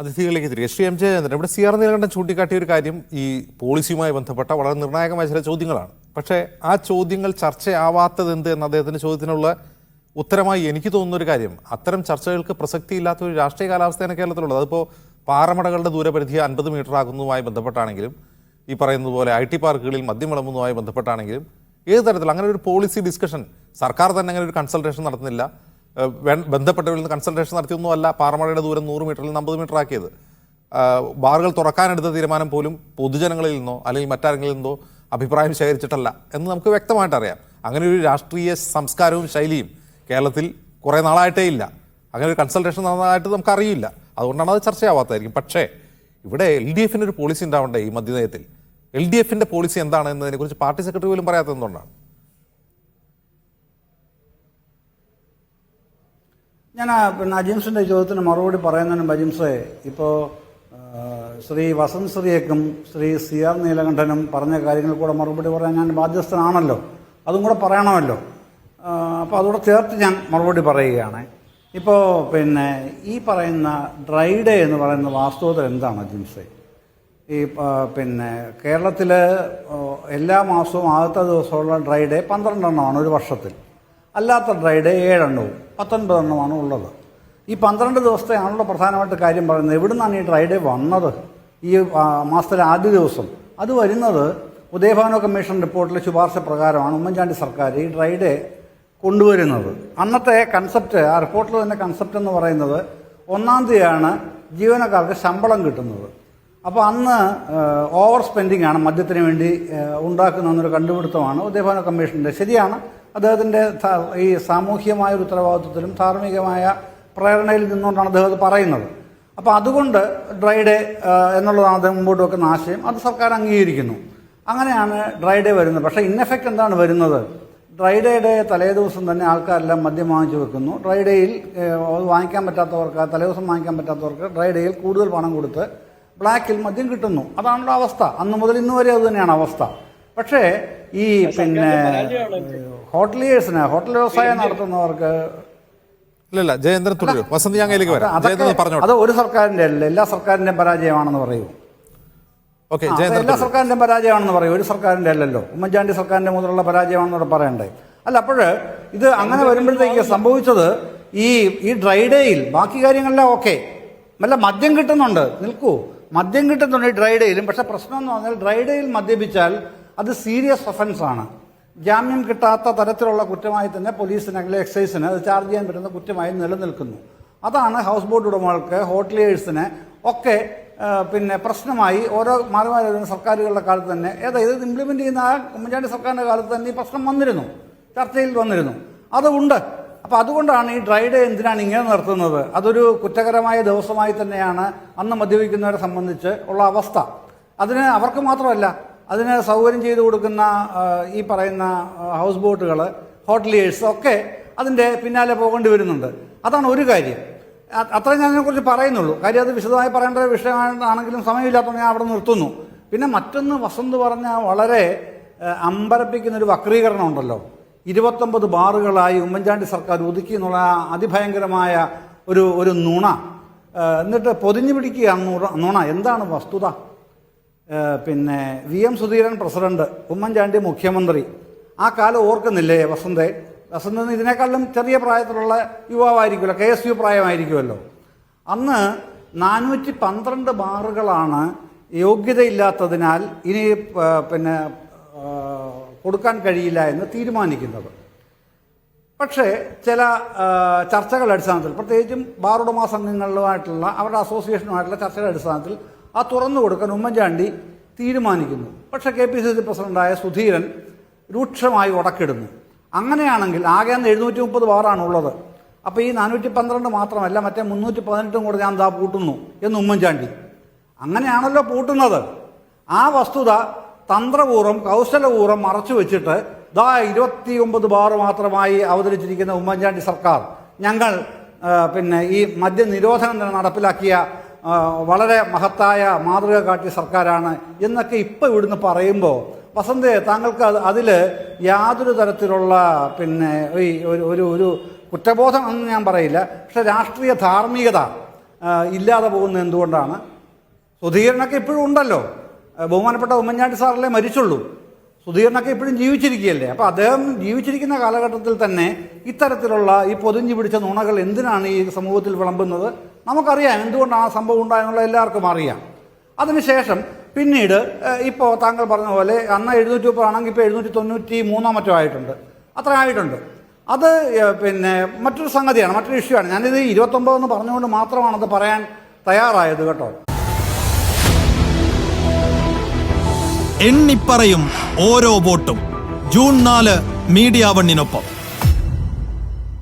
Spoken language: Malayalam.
അതിഥികളിലേക്ക് തിരികെ. ശ്രീ എം ജയചന്ദ്രൻ ഇവിടെ സി ആർ നീലകണ്ഠൻ ചൂണ്ടിക്കാട്ടിയ ഒരു കാര്യം ഈ പോളിസിയുമായി ബന്ധപ്പെട്ട വളരെ നിർണായകമായ ചില ചോദ്യങ്ങളാണ്. പക്ഷേ ആ ചോദ്യങ്ങൾ ചർച്ചയാവാത്തത് എന്ത് എന്ന അദ്ദേഹത്തിന്റെ ചോദ്യത്തിനുള്ള ഉത്തരമായി എനിക്ക് തോന്നുന്ന ഒരു കാര്യം അത്തരം ചർച്ചകൾക്ക് പ്രസക്തിയില്ലാത്ത ഒരു രാഷ്ട്രീയ കാലാവസ്ഥയാണ് കേരളത്തിലുള്ളത്. അതിപ്പോൾ പാറമടകളുടെ ദൂരപരിധി അൻപത് മീറ്റർ ആകുന്നതുമായി ബന്ധപ്പെട്ടാണെങ്കിലും ഈ പറയുന്നത് പോലെ ഐ ടി പാർക്കുകളിൽ മദ്യം വിളമ്പുന്നതുമായി ബന്ധപ്പെട്ടാണെങ്കിലും ഏത് തരത്തിൽ അങ്ങനെ ഒരു പോളിസി ഡിസ്കഷൻ സർക്കാർ തന്നെ അങ്ങനെ ഒരു കൺസൾട്ടേഷൻ നടത്തുന്നില്ല. ബന്ധപ്പെട്ടവരിൽ നിന്ന് കൺസൾട്ടേഷൻ നടത്തിയൊന്നുമല്ല പാറമഴയുടെ ദൂരം നൂറ് മീറ്ററിൽ നിന്ന് അമ്പത് മീറ്റർ ആക്കിയത്. ബാറുകൾ തുറക്കാനെടുത്ത തീരുമാനം പോലും പൊതുജനങ്ങളിൽ നിന്നോ അല്ലെങ്കിൽ മറ്റാരെങ്കിലും നിന്നോ അഭിപ്രായം ശേഖരിച്ചിട്ടല്ല എന്ന് നമുക്ക് വ്യക്തമായിട്ട് അറിയാം. അങ്ങനെ ഒരു രാഷ്ട്രീയ സംസ്കാരവും ശൈലിയും കേരളത്തിൽ കുറേ നാളായിട്ടേ ഇല്ല. അങ്ങനെ ഒരു കൺസൾട്ടേഷൻ നടന്നതായിട്ട് നമുക്കറിയില്ല അതുകൊണ്ടാണ് അത് ചർച്ചയാവാത്തതായിരിക്കും. പക്ഷേ ഇവിടെ എൽ ഡി എഫിന്റെ ഒരു പോളിസി ഉണ്ടാവണ്ടേ ഈ മധ്യനയത്തിൽ? എൽ ഡി എഫിന്റെ പോളിസി എന്താണ് എന്നതിനെക്കുറിച്ച് പാർട്ടി സെക്രട്ടറി പോലും പറയാത്തത് എന്തുകൊണ്ടാണ് ഞാൻ പിന്നെ അജിംസിന്റെ ചോദ്യത്തിന് മറുപടി പറയുന്നതിന് അജിംസെ ഇപ്പോ ശ്രീ വസന്ത് ശ്രീയക്കും ശ്രീ സി ആർ നീലകണ്ഠനും പറഞ്ഞ കാര്യങ്ങൾ കൂടെ മറുപടി പറയാൻ ഞാൻ ബാധ്യസ്ഥനാണല്ലോ. അതും കൂടെ പറയണമല്ലോ. അപ്പോൾ അതുകൂടെ ചേർത്ത് ഞാൻ മറുപടി പറയുകയാണ്. ഇപ്പോൾ പിന്നെ ഈ പറയുന്ന ഡ്രൈ ഡേ എന്ന് പറയുന്ന വാസ്തവത്തിൽ എന്താണ് അജിംസെ? ഈ പിന്നെ കേരളത്തിൽ എല്ലാ മാസവും ആദ്യത്തെ ദിവസമുള്ള ഡ്രൈ ഡേ പന്ത്രണ്ടെണ്ണമാണ് ഒരു വർഷത്തിൽ. അല്ലാത്ത ഡ്രൈഡ് ഏഴെണ്ണവും പത്തൊൻപത് എണ്ണമാണ് ഉള്ളത്. ഈ പന്ത്രണ്ട് ദിവസത്തെ ആണല്ലോ പ്രധാനമായിട്ട് കാര്യം പറയുന്നത്. എവിടുന്നാണ് ഈ ഡ്രൈഡേ വന്നത്? ഈ മാസത്തിലെ ആദ്യ ദിവസം. അത് വരുന്നത് ഉദയഭവന കമ്മീഷൻ റിപ്പോർട്ടിലെ ശുപാർശ പ്രകാരമാണ് ഉമ്മൻചാണ്ടി സർക്കാർ ഈ ഡ്രൈഡേ കൊണ്ടുവരുന്നത്. അന്നത്തെ കൺസെപ്റ്റ് ആ റിപ്പോർട്ടിൽ തന്നെ കൺസെപ്റ്റ് എന്ന് പറയുന്നത് ഒന്നാം തീയതിയാണ് ജീവനക്കാർക്ക് ശമ്പളം കിട്ടുന്നത്. അപ്പോൾ അന്ന് ഓവർ സ്പെൻഡിങ് ആണ് മദ്യത്തിന് വേണ്ടി ഉണ്ടാക്കുന്ന എന്നൊരു കണ്ടുപിടുത്തമാണ് ഉദയഭവന കമ്മീഷന്റെ ശരിയാണ്. അദ്ദേഹത്തിന്റെ ഈ സാമൂഹ്യമായ ഒരു ഉത്തരവാദിത്വത്തിലും ധാർമ്മികമായ പ്രേരണയിൽ നിന്നുകൊണ്ടാണ് അദ്ദേഹം അത് പറയുന്നത്. അപ്പോൾ അതുകൊണ്ട് ഡ്രൈഡേ എന്നുള്ളതാണ് അദ്ദേഹം മുമ്പോട്ട് വെക്കുന്ന ആശയം. അത് സർക്കാർ അംഗീകരിക്കുന്നു. അങ്ങനെയാണ് ഡ്രൈഡേ വരുന്നത്. പക്ഷേ ഇന്നെഫക്റ്റ് എന്താണ് വരുന്നത്? ഡ്രൈഡേയുടെ തലേ ദിവസം തന്നെ ആൾക്കാരെല്ലാം മദ്യം വാങ്ങിച്ചു വെക്കുന്നു. ഡ്രൈഡേയിൽ അത് വാങ്ങിക്കാൻ പറ്റാത്തവർക്ക് തലേ ദിവസം വാങ്ങിക്കാൻ പറ്റാത്തവർക്ക് ഡ്രൈഡേയിൽ കൂടുതൽ പണം കൊടുത്ത് ബ്ലാക്കിൽ മദ്യം കിട്ടുന്നു. അതാണല്ലോ അവസ്ഥ. അന്ന് മുതൽ ഇന്ന് വരെ അത് തന്നെയാണ് അവസ്ഥ. പക്ഷേ ഈ പിന്നെ ഹോട്ടലിയേഴ്സിന്? ഹോട്ടൽ വ്യവസായം നടത്തുന്നവർക്ക് ഇല്ലല്ല ജയേന്ദ്രൻ തുടരും വസന്ത് ഞാൻ വരാം. ജയേന്ദ്രൻ പറഞ്ഞോട്ടെ അത് ഒരു സർക്കാരിന്റെ അല്ല എല്ലാ സർക്കാരിന്റെയും പരാജയമാണെന്ന് പറയൂ. ഓക്കെ എല്ലാ സർക്കാരിന്റെയും പരാജയമാണെന്ന് പറയും. ഒരു സർക്കാരിന്റെ അല്ലല്ലോ. ഉമ്മൻചാണ്ടി സർക്കാരിന്റെ മുതലുള്ള പരാജയമാണെന്ന് ഇവിടെ പറയണ്ടേ. അല്ല അപ്പോൾ ഇത് അങ്ങനെ വരുമ്പോഴത്തേക്ക് സംഭവിച്ചത് ഈ ഈ ഡ്രൈഡേയിൽ ബാക്കി കാര്യങ്ങളെല്ലാം ഓക്കെ. നല്ല മദ്യം കിട്ടുന്നുണ്ട്. നിൽക്കൂ. മദ്യം കിട്ടുന്നുണ്ട് ഈ ഡ്രൈഡേയിലും പക്ഷെ പ്രശ്നം എന്ന് പറഞ്ഞാൽ ഡ്രൈഡേയിൽ മദ്യപിച്ചാൽ അത് സീരിയസ് ഒഫൻസ് ആണ് ജാമ്യം കിട്ടാത്ത തരത്തിലുള്ള കുറ്റമായി തന്നെ പോലീസിന് അല്ലെങ്കിൽ എക്സൈസിന് അത് ചാർജ് ചെയ്യാൻ പറ്റുന്ന കുറ്റമായി നിലനിൽക്കുന്നു. അതാണ് ഹൗസ് ബോട്ട് ഉടമകൾക്ക് ഹോട്ടലിയേഴ്സിന് ഒക്കെ പിന്നെ പ്രശ്നമായി ഓരോ മാറി സർക്കാരുകളുടെ കാലത്ത് തന്നെ ഏതാ ഇത് ഇംപ്ലിമെന്റ് ചെയ്യുന്ന ആ ഉമ്മൻചാണ്ടി സർക്കാരിന്റെ കാലത്ത് തന്നെ ഈ പ്രശ്നം വന്നിരുന്നു ചർച്ചയിൽ വന്നിരുന്നു. അതുണ്ട് അപ്പോൾ അതുകൊണ്ടാണ് ഈ ഡ്രൈ ഡേ എന്തിനാണ് ഇങ്ങനെ നിർത്തുന്നത്? അതൊരു കുറ്റകരമായ ദിവസമായി തന്നെയാണ് അന്ന് മദ്യപിക്കുന്നവരെ സംബന്ധിച്ച് ഉള്ള അവസ്ഥ. അതിന് അവർക്ക് മാത്രമല്ല അതിന് സൗകര്യം ചെയ്തു കൊടുക്കുന്ന ഈ പറയുന്ന ഹൗസ് ബോട്ടുകൾ ഹോട്ടലിയേഴ്സ് ഒക്കെ അതിന്റെ പിന്നാലെ പോകേണ്ടി വരുന്നുണ്ട്. അതാണ് ഒരു കാര്യം. അത്രയും ഞാൻ അതിനെക്കുറിച്ച് പറയുന്നുള്ളൂ. കാര്യം അത് വിശദമായി പറയേണ്ട ഒരു വിഷയമാണെങ്കിലും സമയമില്ലാത്തതുകൊണ്ട് ഞാൻ അവിടെ നിർത്തുന്നു. പിന്നെ മറ്റൊന്ന് വസന്ത് പറഞ്ഞ വളരെ അമ്പരപ്പിക്കുന്ന ഒരു വക്രീകരണം ഉണ്ടല്ലോ. ഇരുപത്തൊമ്പത് ബാറുകളായി ഉമ്മൻചാണ്ടി സർക്കാർ ഒതുക്കി എന്നുള്ള അതിഭയങ്കരമായ ഒരു ഒരു നുണ. എന്നിട്ട് പൊതിഞ്ഞു പിടിക്കുകയാണ് നുണ. എന്താണ് വസ്തുത? പിന്നെ V M Sudheeran president Oommen Chandy മുഖ്യമന്ത്രി. ആ കാലം ഓർക്കുന്നില്ലേ വസന്തേ? വസന്ത് ഇതിനേക്കാളും ചെറിയ പ്രായത്തിലുള്ള യുവാവായിരിക്കുമല്ലോ കെ എസ് യു പ്രായമായിരിക്കുമല്ലോ. അന്ന് നാനൂറ്റി പന്ത്രണ്ട് ബാറുകളാണ് യോഗ്യതയില്ലാത്തതിനാൽ ഇനി പിന്നെ കൊടുക്കാൻ കഴിയില്ല എന്ന് തീരുമാനിക്കുന്നത്. പക്ഷേ ചില ചർച്ചകളുടെ അടിസ്ഥാനത്തിൽ പ്രത്യേകിച്ചും ബാറുടമ സംഘങ്ങളുമായിട്ടുള്ള അവരുടെ അസോസിയേഷനുമായിട്ടുള്ള ചർച്ചകളുടെ അടിസ്ഥാനത്തിൽ ആ തുറന്നു കൊടുക്കാൻ ഉമ്മൻചാണ്ടി തീരുമാനിക്കുന്നു. പക്ഷേ കെ പി സി സി പ്രസിഡന്റായ സുധീരൻ രൂക്ഷമായി ഉടക്കിടുന്നു. അങ്ങനെയാണെങ്കിൽ ആകെ അന്ന് എഴുന്നൂറ്റി മുപ്പത് ബാറാണ് ഉള്ളത്. അപ്പോൾ ഈ നാനൂറ്റി പന്ത്രണ്ട് മാത്രമല്ല മറ്റേ മുന്നൂറ്റി പതിനെട്ടും കൂടെ ഞാൻ ദാ പൂട്ടുന്നു എന്ന് ഉമ്മൻചാണ്ടി. അങ്ങനെയാണല്ലോ പൂട്ടുന്നത്. ആ വസ്തുത തന്ത്രപൂർവം കൗശലപൂർവം മറച്ചു വെച്ചിട്ട് ദാ ഇരുപത്തി ഒമ്പത് ബാർ മാത്രമായി അവതരിച്ചിരിക്കുന്ന ഉമ്മൻചാണ്ടി സർക്കാർ ഞങ്ങൾ പിന്നെ ഈ മദ്യനിരോധനം നടപ്പിലാക്കിയ വളരെ മഹത്തായ മാതൃക കാട്ടിയ സർക്കാരാണ് എന്നൊക്കെ ഇപ്പോൾ ഇവിടുന്ന് പറയുമ്പോൾ വസന്തേ താങ്കൾക്ക് അത് അതിൽ യാതൊരു തരത്തിലുള്ള പിന്നെ ഈ ഒരു ഒരു ഒരു കുറ്റബോധം എന്ന് ഞാൻ പറയില്ല. പക്ഷെ രാഷ്ട്രീയ ധാർമ്മികത ഇല്ലാതെ പോകുന്നത് എന്തുകൊണ്ടാണ്? സുധീരനൊക്കെ ഇപ്പോഴും ഉണ്ടല്ലോ. ബഹുമാനപ്പെട്ട ഉമ്മൻചാണ്ടി സാറല്ലേ മരിച്ചുള്ളൂ. സുധീരനൊക്കെ ഇപ്പോഴും ജീവിച്ചിരിക്കുകയല്ലേ? അപ്പോൾ അദ്ദേഹം ജീവിച്ചിരിക്കുന്ന കാലഘട്ടത്തിൽ തന്നെ ഇത്തരത്തിലുള്ള ഈ പൊതിഞ്ഞു പിടിച്ച നുണകൾ എന്തിനാണ് ഈ സമൂഹത്തിൽ വിളമ്പുന്നത്? നമുക്കറിയാം എന്തുകൊണ്ടാണ് ആ സംഭവം ഉണ്ടായെന്നുള്ള എല്ലാവർക്കും അറിയാം. അതിനുശേഷം പിന്നീട് ഇപ്പോൾ താങ്കൾ പറഞ്ഞ പോലെ അന്ന് എഴുന്നൂറ്റി മുപ്പതാണെങ്കിൽ ഇപ്പോൾ എഴുന്നൂറ്റി തൊണ്ണൂറ്റി മൂന്നോ മറ്റോ ആയിട്ടുണ്ട്. അത്ര ആയിട്ടുണ്ട്. അത് പിന്നെ മറ്റൊരു സംഗതിയാണ് മറ്റൊരു ഇഷ്യൂ ആണ്. ഞാനിത് ഇരുപത്തൊമ്പതെന്ന് പറഞ്ഞുകൊണ്ട് മാത്രമാണ് അത് പറയാൻ തയ്യാറായത് കേട്ടോ. എണ്ണിപ്പറയും ഓരോ വോട്ടും. ജൂൺ നാല് മീഡിയ വണ്ണിനൊപ്പം.